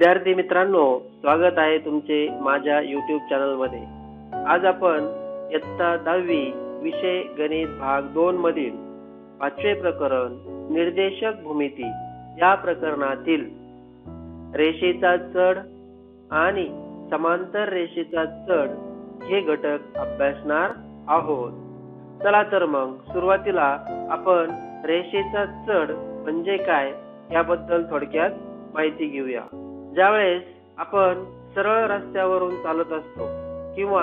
विद्यार्थी मित्रांनो स्वागत आहे तुमचे माझ्या युट्यूब चॅनलमध्ये आज आपण इयत्ता दहावी विषय गणित भाग दोन मधील पाचवे प्रकरण निर्देशक भूमिती या प्रकरणातील रेषेचा चढ आणि समांतर रेषेचा चढ हे घटक अभ्यासणार आहोत. चला तर मग सुरुवातीला आपण रेषेचा चढ म्हणजे काय याबद्दल थोडक्यात माहिती घेऊया. ज्यावेळेस आपण सरळ रस्त्यावरून चालत असतो किंवा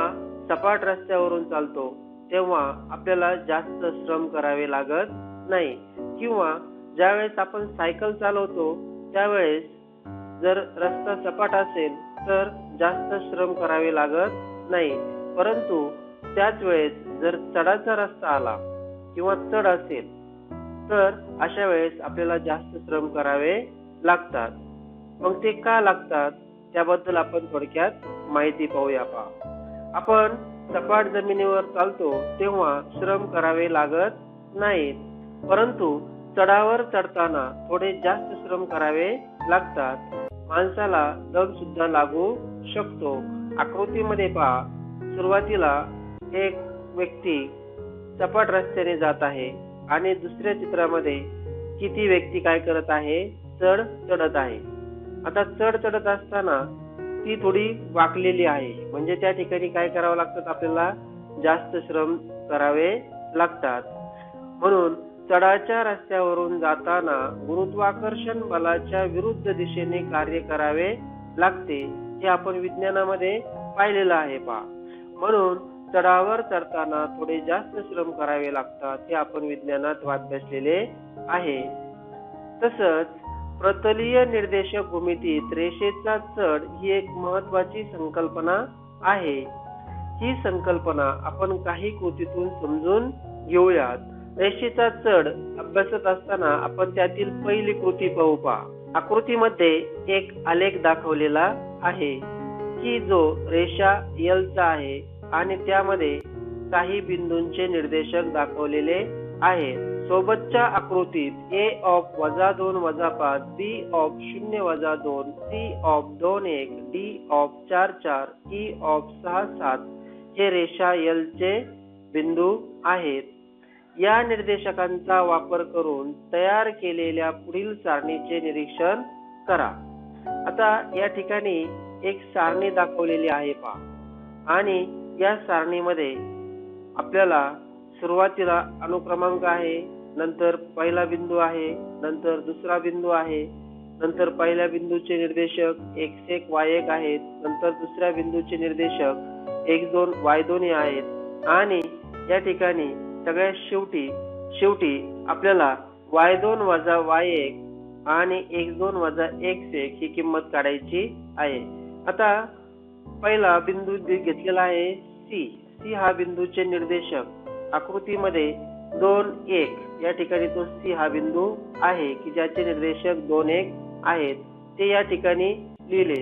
सपाट रस्त्यावरून चालतो तेव्हा आपल्याला जास्त श्रम करावे लागत नाही. किंवा ज्यावेळेस आपण सायकल चालवतो त्यावेळेस जर रस्ता सपाट असेल तर जास्त श्रम करावे लागत नाही. परंतु त्याच वेळेस जर चढाचा रस्ता आला किंवा चढ असेल तर अशा वेळेस आपल्याला जास्त श्रम करावे लागतात. मग ते का लागतात? त्याबद्दल आपण थोडक्यात माहिती पाहूया पहा. आपण सपाट जमिनीवर चालतो तेव्हा श्रम करावे लागत नाहीत. परंतु चढावर चढताना थोडे जास्त श्रम करावे लागतात. माणसाला दम सुद्धा लागू शकतो. आकृतीमध्ये पहा. सुरुवातीला एक व्यक्ती सपाट रस्त्याने जात आहे आणि दुसऱ्या चित्रामध्ये किती व्यक्ती काय करत आहे? चढ चढत आहे. आता चढ चढत असताना ती थोडी वाकलेली आहे. म्हणजे त्या ठिकाणी काय करावं लागतात आपल्याला जास्त श्रम करावे लागतात. म्हणून चढाच्या रस्त्यावरून जाताना गुरुत्वाकर्षण बलाच्या विरुद्ध दिशेने कार्य करावे लागते. हे आपण विज्ञानामध्ये पाहिलेलं आहे पा म्हणून चढावर चढताना थोडे जास्त श्रम करावे लागतात हे आपण विज्ञानात वाद बसलेले आहे. तसंच प्रतलीय निर्देशक भूमितीत रेषेचा चढ ही एक महत्वाची संकल्पना आहे. ही संकल्पना आपण काही कृतीतून समजून घेऊयात. रेषेचा चढ अभ्यासत असताना आपण त्यातील पहिली कृती पाहू पहा. आकृतीमध्ये एक आलेख दाखवलेला आहे की जो रेषा चा आहे आणि त्यामध्ये काही बिंदूंचे निर्देशक दाखवलेले आहे. सोबतच्या आकृतीत ए ऑफ वजा दोन वजा पाच बी ऑफ शून्य वजा दोन सी ऑफ दोन एक डी ऑफ चार चार e ई ऑफ सहा सात हे रेषा यल चे बिंदू आहेत. या निर्देशकांचा वापर करून तयार केलेल्या पुढील सारणीचे निरीक्षण करा. आता या ठिकाणी एक सारणी दाखवलेली आहे पहा. आणि या सारणीमध्ये आपल्याला सुरुवातीला अनुक्रमांक आहे नंतर पहिला बिंदू आहे नंतर दुसरा बिंदू आहे नंतर पहिल्या बिंदूचे निर्देशक एक्स एक वाय एक आहेत नंतर दुसऱ्या बिंदूचे निर्देशक एक्स दोन वाय दोन आहेत. आणि या ठिकाणी सगळ्यात शेवटी शेवटी आपल्याला वाय दोन वजा वाय एक आणि एक्स दोन वजा एक्स एक ही किंमत काढायची आहे. आता पहिला बिंदू घेतलेला आहे सी. सी हा बिंदूचे निर्देशक. आकृतीमध्ये दोन एक या ठिकाणी तो सी हा बिंदू आहे की ज्याचे निर्देशक दोन एक आहेत ते या ठिकाणी लिहिले.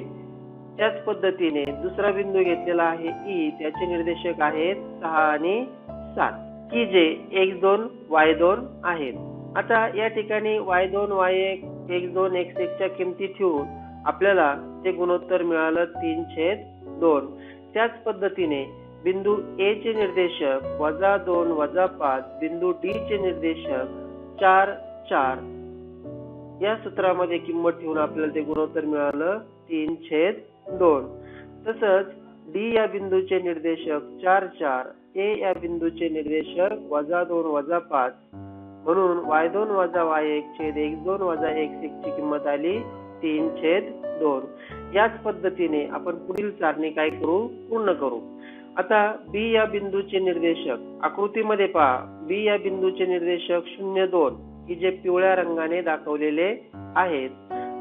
त्याच पद्धतीने दुसरा बिंदू घेतलेला आहे ई त्याचे निर्देशक आहेत सहा आणि सात. की जे एक दोन वाय दोन आहेत. आता या ठिकाणी वाय दोन वाय एक एक दोन एक्स एक किमती ठेवून आपल्याला ते गुणोत्तर मिळालं तीन छेद दोन. त्याच पद्धतीने बिंदू ए चे निर्देशक वजा दोन वजा पाच बिंदू डी चे निर्देशक चार चार. या सूत्रामध्ये किंमत ठेवून आपल्याला ते गुणोत्तर मिळालं. तीन छेद दोन. तसंच डी या बिंदूचे निर्देशक चार चार. ए या बिंदूचे निर्देशक वजा दोन वजा पाच. म्हणून वाय दोन वजा वाय एक छेद एक दोन वजा एक ची किंमत आली तीन छेद दोन. याच पद्धतीने आपण पुढील चारणी काय करू? पूर्ण करू. आता बी या बिंदूचे निर्देशक. आकृतीमध्ये पहा. बी या बिंदूचे निर्देशक शून्य दोन की जे पिवळ्या रंगाने दाखवलेले आहेत.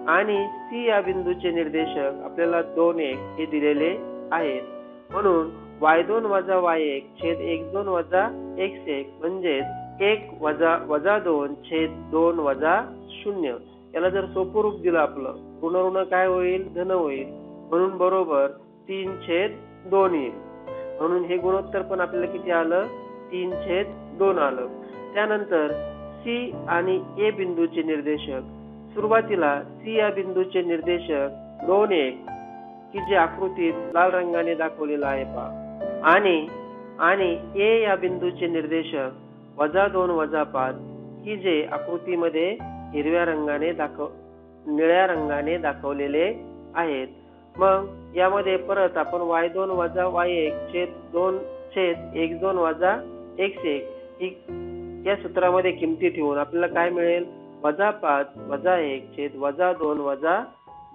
आणि सी या बिंदूचे निर्देशक आपल्याला दोन एक हे दिलेले आहेत. म्हणून वाय दोन वजा वाय एक छेद एक दोन वजा एक्स एक म्हणजेच एक वजा वजा दोन छेद दोन वजा शून्य. याला जर सोपं रूप दिलं आपलं ऋण काय होईल? धन होईल. म्हणून बरोबर तीन छेद दोन येईल म्हणून हे गुणोत्तर पण आपल्याला किती आलं? तीन छेद दोन आलं. त्यानंतर सी आणि ए बिंदूचे निर्देशक. सुरुवातीला सी या बिंदूचे निर्देशक दोन एक की जे आकृतीत लाल रंगाने दाखवलेलं आहे पा आणि आणि ए या बिंदूचे निर्देशक वजा दोन वजा पाच की जे आकृतीमध्ये हिरव्या रंगाने दाखव निळ्या रंगाने दाखवलेले आहेत. मग यामध्ये परत आपण वाय दोन वजा वाय एक छेद दोन छेद एक दोन वजा एक एक. ही या सूत्रामध्ये किमती ठेवून आपल्याला काय मिळेल? वजा पाच वजा एक छेद वजा दोन वजा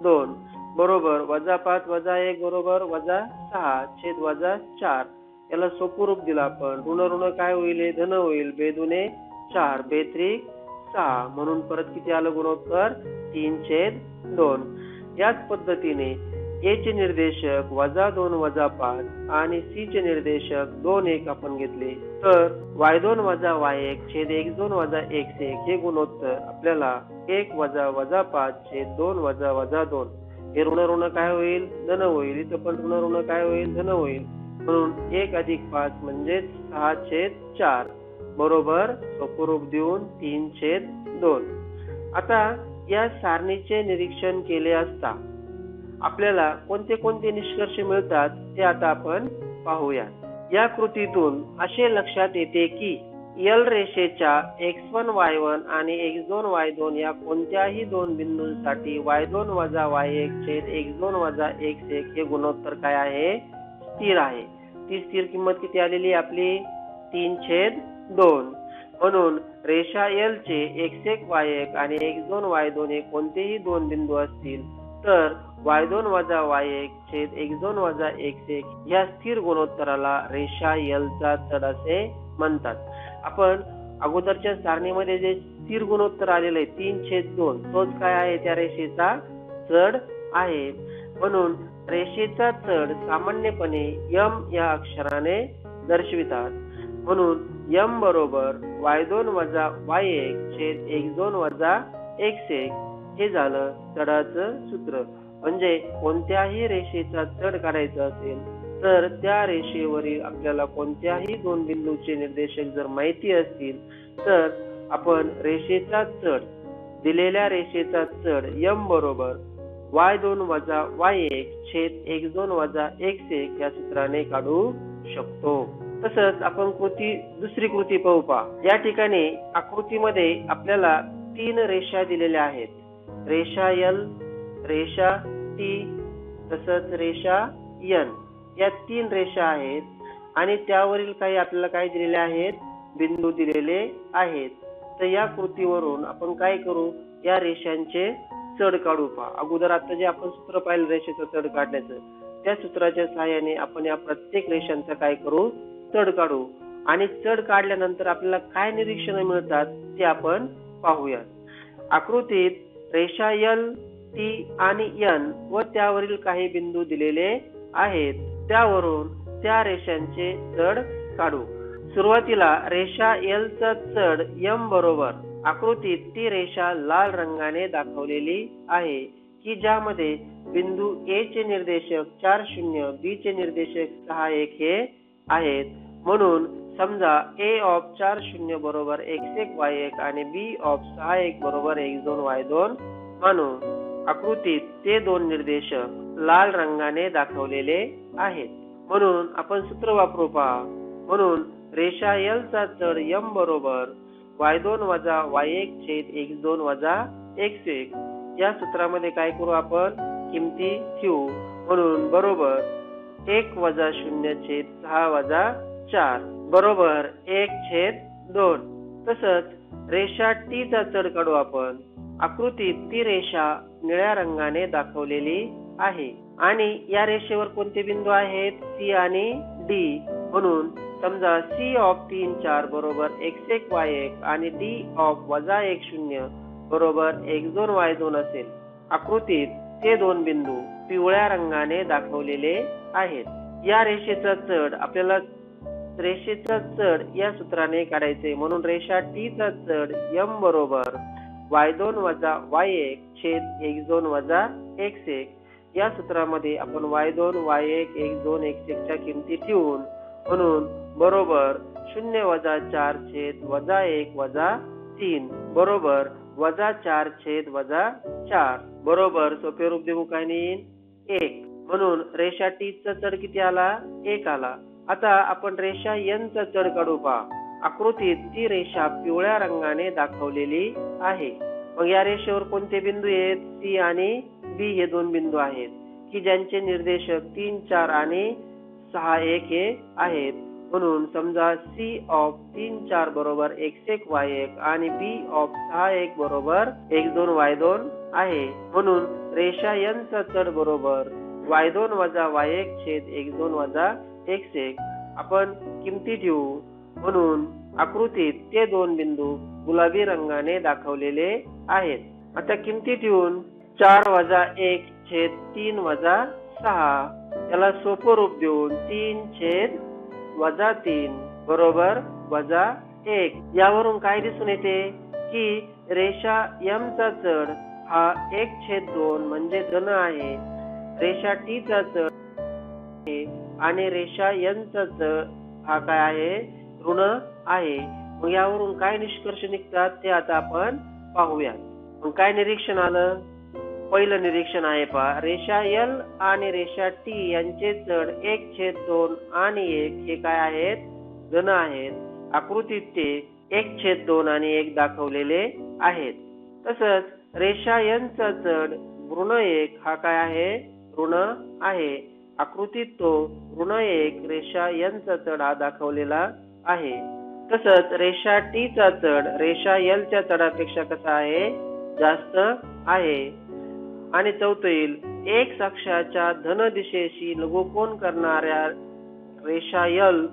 दोन. बरोबर वजा पाच वजा एक बरोबर वजा सहा छेद वजा चार. याला सोपं रूप आपण. ऋण ऋण काय होईल? हे धन होईल. बेदुने चार बेत्रिक सहा. म्हणून परत किती आलं गुणोत्तर? तीन छेद दोन. याच पद्धतीने ए चे निर्देशक वजा दोन वजा पाच आणि सी चे निर्देशक दोन एक आपण घेतले. तर वाय दोन वजा वाय एक छेद एक दोन वजा एक एक हे गुणोत्तर आपल्याला एक वजा वजा पाच छेद दोन वजा वजा दोन. हे ऋण ऋण काय होईल? धन होईल. इथं पण ऋण ऋण काय होईल? धन होईल. म्हणून एक अधिक पाच म्हणजेच सहा छेद चार. बरोबर? सोपं देऊन तीन छेद दोन. आता या सारणीचे निरीक्षण केले असता आपल्याला कोणते कोणते निष्कर्ष मिळतात ते आता आपण पाहूया. या कृतीतून असे लक्षात येते की यल रेषेच्या एक्स वन वाय वन आणि एक्स दोन वाय दोन या कोणत्याही दोन बिंदूंसाठी वाय दोन वजा वाय एक छेद एक्स दोन वजा एक्स एक हे गुणोत्तर काय आहे? स्थिर आहे. ती स्थिर किंमत किती आलेली आपली? तीन छेद दोन. म्हणून रेषा एल चे एक्स एक वाय एक आणि एक्स दोन वाय दोन हे कोणतेही दोन बिंदू असतील तर वाय दोन वजा वाय एक छेद एक दोन वजा एक एक या स्थिर गुणोत्तराला रेषा यलचा चढ असे म्हणतात. आपण अगोदरच्या सारणीमध्ये जे स्थिर गुणोत्तर आलेलं आहे तीन छेद दोन तोच काय आहे? त्या रेषेचा चढ आहे. म्हणून रेषेचा चढ सामान्यपणे यम या अक्षराने दर्शवितात. म्हणून यम बरोबर वाय दोन वजा वाय एक छेद एक दोन वजा एक एक हे झालं चढाचं सूत्र. म्हणजे कोणत्याही रेषेचा चढ काढायचा असेल तर त्या रेषेवरील आपल्याला कोणत्याही दोन बिंदूचे निर्देशक जर माहिती असतील तर आपण रेषेचा चढ दिलेल्या रेषेचा चढ यम बरोबर वाय दोन वजा वाय एक छेद एक दोन वजा एक्स एक या सूत्राने काढू शकतो. तसंच आपण कृती दुसरी कृती पाहू पा या ठिकाणी आकृतीमध्ये आपल्याला तीन रेषा दिलेल्या आहेत. रेषा यल रेषा टी तसंच रेषा यन. या तीन रेषा आहेत आणि त्यावरील काही आपल्याला काय दिलेले आहेत? बिंदू दिलेले आहेत. तर या कृतीवरून आपण काय करू? या रेषांचे चढ काढू पहा. अगोदर आता जे आपण सूत्र पाहिलं रेषेचं चढ काढण्याचं त्या सूत्राच्या सहाय्याने आपण या प्रत्येक रेषांचा काय करू? चढ काढू. आणि चढ काढल्यानंतर आपल्याला काय निरीक्षण मिळतात ते आपण पाहूया आकृतीत रेषा यल टी आणि यन व त्यावरील काही बिंदू दिलेले आहेत. त्यावरून त्या रेषांचे चढ काढू. सुरुवातीला रेषा एल चा चढ यम बरोबर आकृतीत ती रेषा लाल रंगाने दाखवलेली आहे की ज्यामध्ये बिंदू ए चे निर्देशक चार शून्य बी चे निर्देशक सहा एक हे आहेत. म्हणून समजा ए ऑफ चार शून्य बरोबर एक्स एक वाय एक आणि बी ऑफ सहा एक बरोबर एक दोन वाय दोन म्हणून आकृतीत ते दोन निर्देशक लाल रंगाने दाखवलेले आहेत. म्हणून आपण सूत्र वापरू पहा. म्हणून रेषा एल चा चढ यम बरोबर वाय दोन वजा वाय एक छेद एक दोन वजा एक्स एक. या सूत्रामध्ये काय करू आपण? किमती ठेवू. म्हणून बरोबर एक वजा शून्य छेद सहा वजा चार. बरोबर एक छेद दोन. तसंच रेषा टी चा चढ काढू आपण. आकृतीत ती रेषा निळ्या रंगाने दाखवलेली आहे. आणि या रेषेवर कोणते बिंदू आहेत? सी आणि डी. म्हणून समजा सी ऑफ तीन चार बरोबर एक्स एक वाय एक आणि डी ऑफ वजा एक शून्य बरोबर एक दोन वाय दोन असेल. आकृतीत ते दोन बिंदू पिवळ्या रंगाने दाखवलेले आहेत. या रेषेचा चढ आपल्याला रेषेचा चढ या सूत्राने काढायचे. म्हणून रेषा टी चा चढ यम बरोबर वाय दोन वजा वाय एक छेद एक दोन वजा एक्स एक. या सूत्रामध्ये आपण वाय दोन वाय एक एक दोन एक्स एक च्या किमती ठेवून म्हणून बरोबर शून्य वजा चार छेद वजा एक वजा तीन. बरोबर वजा चार छेद वजा चार. बरोबर सोपे रूप देऊ काय एक. म्हणून रेषा टी चा चढ किती आला? एक आला. आता आपण रेषा यांचा चढ काढू पहा. आकृतीत ती रेषा पिवळ्या रंगाने दाखवलेली आहे. मग या रेषेवर कोणते बिंदू आहेत? सी आणि बी हे दोन बिंदू आहेत. की ज्यांचे निर्देशक तीन चार आणि सहा एक हे आहेत. म्हणून समजा सी ऑफ तीन चार बरोबर एक्स एक वाय एक आणि बी ऑफ सहा एक बरोबर एक दोन वाय दोन आहे. म्हणून रेषा यांचा चढ बरोबर वाय दोन वजा वाय एक छेद एक दोन वजा एक्स एक आपण किमती देऊ म्हणून आकृतीत ते दोन बिंदू गुलाबी रंगाने दाखवलेले आहेत. आता किमती ठेवून चार वजा एक छेद तीन वजा सहा त्याला सोपं रूप देऊन तीन छेद वजा तीन बरोबर वजा एक. यावरून काय दिसून येते? की रेषा एम चा चढ हा एक छेद दोन म्हणजे धन आहे. रेषा टी चा चढ आणि रेषा एन हा काय आहे? ऋण आहे. मग यावरून काय निष्कर्ष निघतात ते आता आपण पाहूया मग काय निरीक्षण आलं? पहिलं निरीक्षण आहे पहा. रेषा एल आणि रेषा टी यांचे चढ एक छेद दोन आणि एक हे काय आहेत? धन आहेत. आकृतीत ते एक छेद दोन आणि एक दाखवलेले आहेत. तसंच रेषा यांचा चढ ऋण एक हा काय आहे? ऋण आहे. आकृतीत तो ऋण एक रेषा यांचा चढा चढ हा दाखवलेला आहे. तसंच रेषा टी चा चढ रेषा एल च्या चढापेक्षा कसा आहे? जास्त आहे. आणि चौथं येईल एक अक्षाच्या धन दिशेशी लघुकोन करणाऱ्या रेषा यल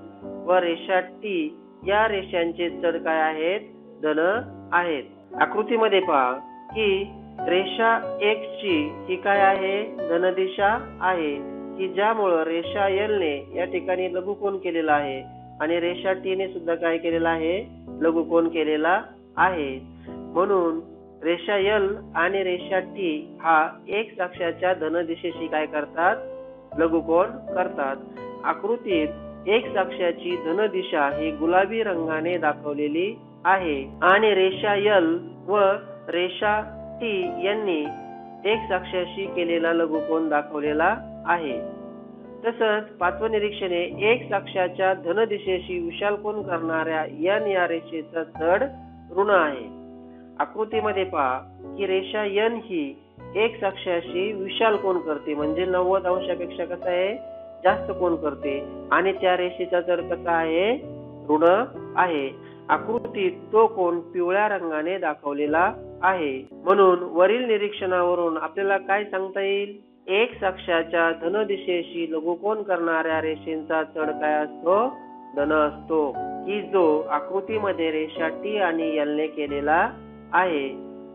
व रेषा टी या रेषांचे चढ काय आहेत? धन आहेत. आकृतीमध्ये पहा की रेषा एक ची ही काय आहे? धनदिशा आहे. की ज्यामुळं रेषा एलने या ठिकाणी लघुकोन केलेला आहे आणि रेषा टीने सुद्धा काय केलेला आहे? लघुकोन केलेला आहे. म्हणून रेषा एल आणि रेषा टी हा एक अक्षाच्या धन दिशेशी काय करतात? लघुकोन करतात. आकृतीत एक अक्षाची धन दिशा ही गुलाबी रंगाने दाखवलेली आहे. आणि रेषा एल व रेषा टी यांनी एक अक्षाशी केलेला लघुकोन दाखवलेला आहे. तसंच पाचवं निरीक्षणे एक साक्षाच्या धन दिशेशी विशाल कोण करणाऱ्या यन या रेषेचा चढ ऋण आहे. आकृतीमध्ये पहा की रेषा यन ही एक साक्षाशी विशाल कोण करते म्हणजे नव्वद अंशापेक्षा कसं आहे? जास्त कोण करते? आणि त्या रेषेचा जड कसा आहे? ऋण आहे. आकृतीत तो कोण पिवळ्या रंगाने दाखवलेला आहे. म्हणून वरील निरीक्षणावरून आपल्याला काय सांगता येईल? एक अक्षाच्या धन दिशेशी लघुकोन करणाऱ्या रेषेचा चढ काय असतो? धन असतो. की जो आकृतीमध्ये रेषा टी आणि एलने केलेला आहे.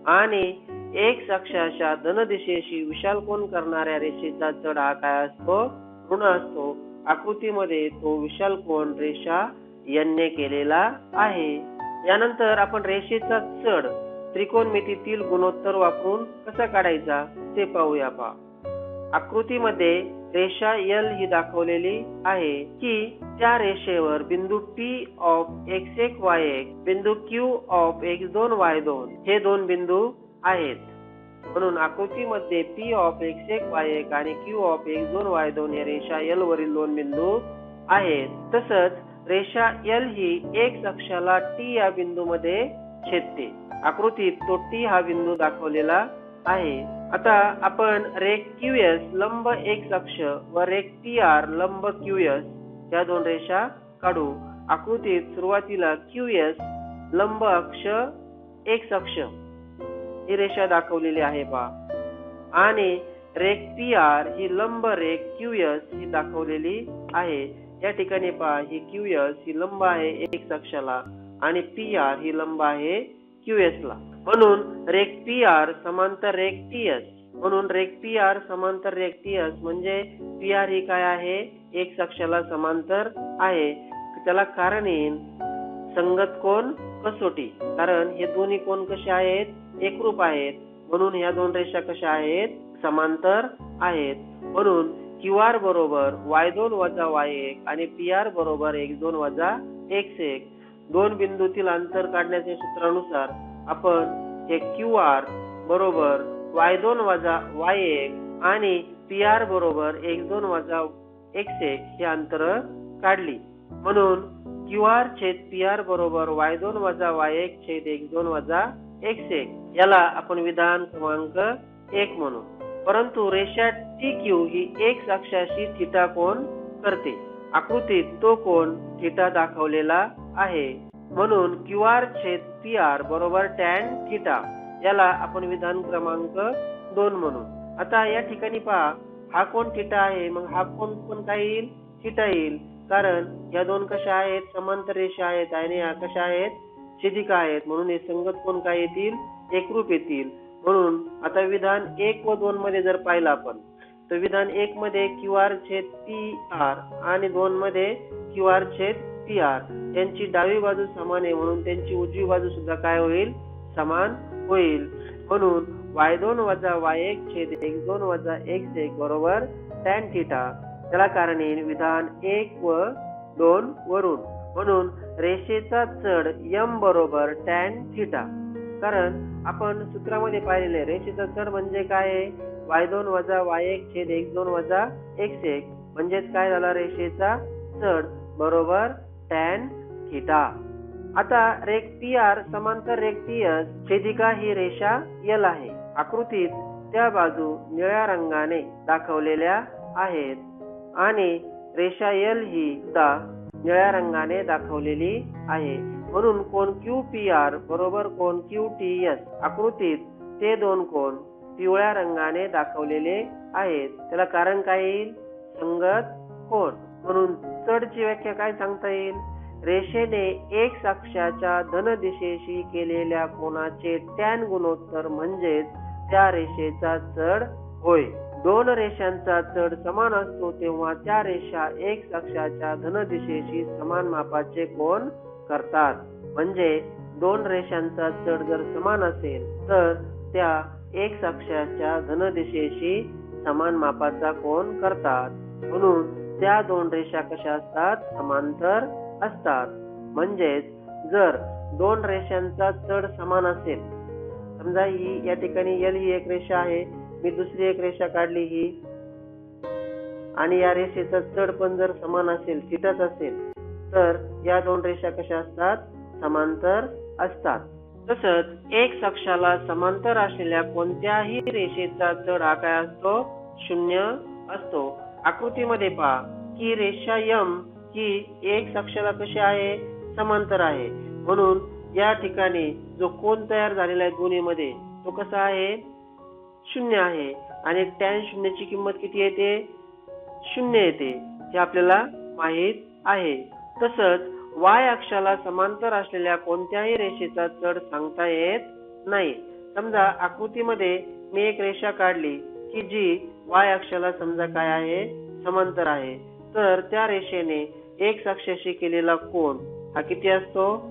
आणि एक अक्षाच्या धन दिशेशी विशाल करणाऱ्या रेषेचा चढ हा काय असतो? ऋण असतो. आकृतीमध्ये तो विशालकोन रेषा यांनी केलेला आहे. यानंतर आपण रेषेचा चढ त्रिकोणमितीतील गुणोत्तर वापरून कसा काढायचा? ते पाहूया पहा आकृतीमध्ये रेषा एल ही दाखवलेली आहे की त्या रेषेवर बिंदू टी ऑफ एक्स एक वाय एक बिंदू क्यू ऑफ एक्स दोन वाय दोन हे दोन बिंदू आहेत. म्हणून आकृतीमध्ये पी ऑफ एक्स एक वाय एक आणि क्यू ऑफ एक्स दोन वाय दोन हे रेषा यल वरील दोन बिंदू आहेत. तसंच रेषा एल ही एक अक्षाला टी या बिंदूमध्ये छेदते. आकृतीत तो टी हा बिंदू दाखवलेला आहे. आता आपण रेक क्यू एस लंब एक अक्ष व रेक टी आर लंब क्यू एस या दोन रेषा काढू. आकृतीत सुरुवातीला क्यू एस लंब अक्ष एक अक्ष ही रेषा दाखवलेली आहे पहा. आणि रेक पी आर ही लंब रेख क्यू एस ही दाखवलेली आहे. या ठिकाणी पहा ही क्यू एस ही लंब आहे एक अक्षाला आणि पी आर ही लंब आहे क्यू एस ला. म्हणून रेख आर समांतर रेख एस म्हणून रेख आर समांतर रेख एस म्हणजे पी आर ही काय आहे? एक अक्षाला समांतर आहे. त्याला कारण येईल संगत कोण कसोटी. कारण हे दोन्ही कोण कसे आहेत? एकरूप आहेत. म्हणून ह्या दोन रेषा कशा आहेत? समांतर आहेत. म्हणून क्यू आर बरोबर वाय दोन वजा वाय एक आणि पी आर बरोबर एक दोन वजा एक्स एक. दोन बिंदूतील अंतर काढण्याच्या सूत्रानुसार आपण हे क्यू आर बरोबर वाय दोन वजा वाय एक आणि पी आर बरोबर एक दोन वजा एक्स एक ही अंतर काढली. म्हणून क्यू आर छेद पी आर बरोबर वाय दोन वजा वाय एक छेद एक दोन वजा एक्स एक याला आपण विधान क्रमांक एक म्हणू. परंतु रेषा टी क्यू ही एक अक्षाशी थिटा कोण करते. आकृतीत तो कोण थिटा दाखवलेला आहे. म्हणून क्यू आर छेद पी आर बरोबर टॅन थिटा याला आपण विधान क्रमांक दोन म्हणू. आता या ठिकाणी पहा हा कोण थिटा आहे? मग हा कोण कोण काय येईल? थिटा येईल. कारण या दोन कशा आहेत? समांतर रेषा आहेत आणि या कशा आहेत? छेदिका आहेत. म्हणून हे संगत कोण काय येतील? एकरूप येतील. म्हणून आता विधान एक व दोन मध्ये जर पाहिलं आपण तर विधान एक मध्ये क्यू आर छेद पी आर आणि दोन मध्ये क्यू आर छेद हत्यार त्यांची डावी बाजू समान आहे म्हणून त्यांची उजवी बाजू सुद्धा काय होईल? समान होईल. म्हणून वाय दोन वजा वाय एक छेद एक दोन वजा एक एक बरोबर टॅन थिटा त्याला कारण येईल विधान एक व दोन वरून. म्हणून रेषेचा चढ यम बरोबर टॅन थिटा कारण आपण सूत्रामध्ये पाहिलेले रेषेचा चढ म्हणजे काय आहे? वाय दोन वजा वाय एक छेद एक दोन वजा एक्स एक. म्हणजेच काय झाला? रेषेचा चढ बरोबर टॅन थिटा आता रेक पी आर समांतर रेक पी एस छेदिका ही रेषा यल आहे. आकृतीत त्या बाजू निळ्या रंगाने दाखवलेल्या आहेत आणि रेषा यल ही सुद्धा निळ्या रंगाने दाखवलेली आहे. म्हणून कोण क्यू पी आर बरोबर कोण क्यू टी एस. आकृतीत ते दोन कोण पिवळ्या रंगाने दाखवलेले आहेत. त्याला कारण काय येईल? संगत कोण म्हणून चढची व्याख्या काय सांगता येईल? रेषेने एक साक्षाच्या धन दिशेशी केलेल्या कोणाचे टॅन गुणोत्तर म्हणजेच त्या रेषेचा चढ होय. दोन रेषांचा चढ समान असतो तेव्हा त्या रेषा एक साक्षाच्या धन दिशेशी समान मापाचे कोण करतात. म्हणजे दोन रेषांचा चढ जर समान असेल तर त्या एक साक्षाच्या धन दिशेशी समान मापाचा कोण करतात. म्हणून त्या दोन रेषा कशा असतात? समांतर असतात. म्हणजेच जर दोन रेषांचा चढ समान असेल समजा ही या ठिकाणी एल ही एक रेषा आहे मी दुसरी एक रेषा काढली ही आणि या रेषेचा चढ पण जर समान असेल थिटाच असेल तर या दोन रेषा कशा असतात? समांतर असतात. तसंच एक अक्षाला समांतर असलेल्या कोणत्याही रेषेचा चढ हा काय असतो? शून्य असतो. आकृतीमध्ये पहा की रेषा यम ही एक अक्षरा कशी आहे? समांतर आहे. म्हणून या ठिकाणी जो कोण तयार झालेला आहे दोन्हीमध्ये तो कसा आहे? शून्य आहे. आणि टॅन शून्याची किंमत किती येते? शून्य येते हे आपल्याला माहीत आहे. तसंच वाय अक्षाला समांतर असलेल्या कोणत्याही रेषेचा चढ सांगता येत नाही. समजा आकृतीमध्ये मी एक रेषा काढली की जी वाय अक्षाला समजा काय आहे? समांतर आहे. तर त्या रेषेने एक अक्षाशी केलेला कोण हा किती असतो?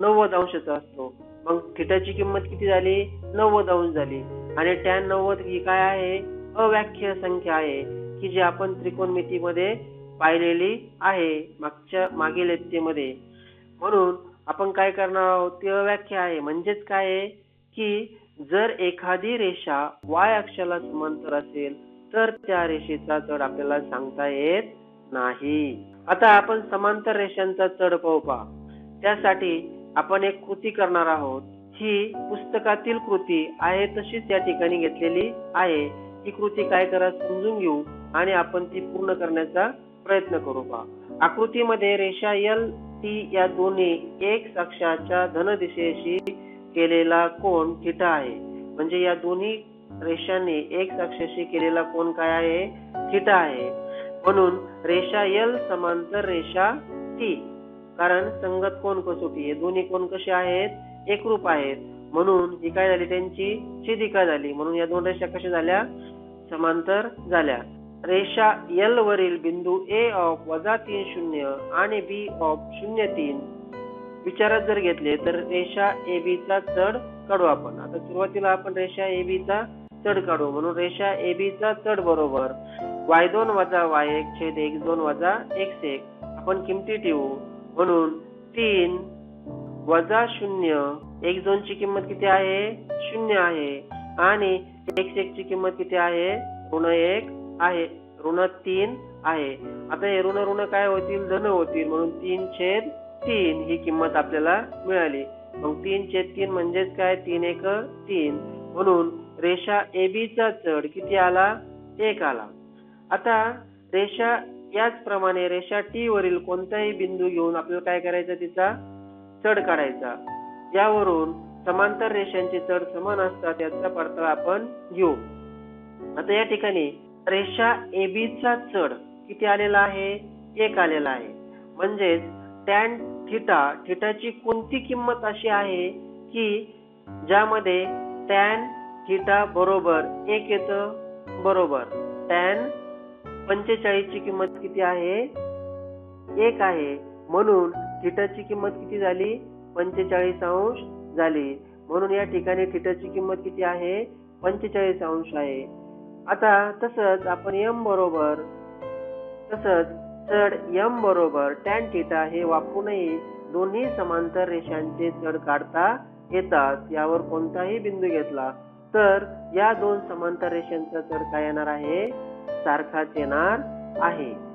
नव्वद अंशाचा असतो. मग थिटाची किंमत किती झाली? नव्वद अंश झाली. आणि टॅन नव्वद ही काय आहे? अव्याख्य संख्या आहे की जी आपण त्रिकोणमितीमध्ये पाहिलेली आहे मागच्या मागील येतेमध्ये म्हणून आपण काय करणार आहोत? ती अव्याख्या आहे. म्हणजेच काय आहे? की जर एखादी रेषा वाय अक्षाला समांतर असेल तर त्या रेषेचा चढ आपल्याला सांगता येत नाही. आता आपण समांतर रेषांचा चढ पाहू पहा. त्यासाठी आपण एक कृती करणार आहोत. ही पुस्तकातील कृती आहे तशीच या ठिकाणी घेतलेली आहे. ही कृती काय करा समजून घेऊ आणि आपण ती पूर्ण करण्याचा प्रयत्न करू पहा. आकृतीमध्ये रेषा एल टी या दोन्ही एक अक्षाच्या धन दिशेशी केलेला कोण थिटा आहे. म्हणजे या दोन्ही रेषांनी एक अक्षाशी केलेला कोण काय आहे? थिटा आहे. म्हणून रेषा यल समांतर रेषा टी कारण संगत कोण कसोटी हे दोन्ही कोण कसे आहेत? एकरूप आहेत. म्हणून ही काय झाली? त्यांची छेदिका झाली. म्हणून या दोन रेषा कशा झाल्या? समांतर झाल्या. रेषा यल वरील बिंदू ए ऑफ वजा तीन शून्य आणि बी ऑफ शून्य तीन. विचारात जर घेतले तर रेषा ए बी चा चढ काढू आपण. आता सुरुवातीला आपण रेषा ए बी चा चढ काढू. म्हणून रेषा ए बी चा चढ बरोबर. वाय दोन वजा वाय एक छेद एक दोन वजा एक्स एक. आपण किमती ठेवू. म्हणून तीन वजा शून्य. एक दोन ची किंमत किती आहे? शून्य आहे. आणि एक्स एक ची किंमत किती आहे? ऋण एक आहे. ऋण तीन आहे. आता हे ऋण ऋण काय होतील? धन होतील. म्हणून तीन छेद तीन ही किंमत आपल्याला मिळाली. मग तीन छेद तीन म्हणजेच काय? तीन एक तीन. म्हणून रेषा ए बीचा चढ किती आला? एक आला. आता रेषा याचप्रमाणे रेषा टी वरील कोणताही बिंदू घेऊन आपल्याला काय करायचं तिचा? चढ काढायचा. यावरून समांतर रेषांचे चढ समान असतात याचा पडताळा आपण घेऊ. आता या ठिकाणी रेषा ए बीचा चढ किती आलेला आहे? एक आलेला आहे. म्हणजेच टॅन थिटा थिटाची कोणती किंमत अशी आहे की ज्यामध्ये टॅन थिटा बरोबर एक येतं बरोबर. टॅन पंचेचाळीसची किंमत किती आहे? एक आहे. म्हणून थिटाची किंमत किती झाली? पंचेचाळीस अंश झाली. म्हणून या ठिकाणी थिटाची किंमत किती आहे? पंचेचाळीस अंश आहे. आता तसंच आपण यम बरोबर तसंच चढ यम बरोबर टॅन थिटा हे वापरूनही दोन्ही समांतर रेषांचे चढ काढता येतात. यावर कोणताही बिंदू घेतला तर या दोन समांतर रेषांचा चढ काय येणार आहे. सारखाच येणार आहे.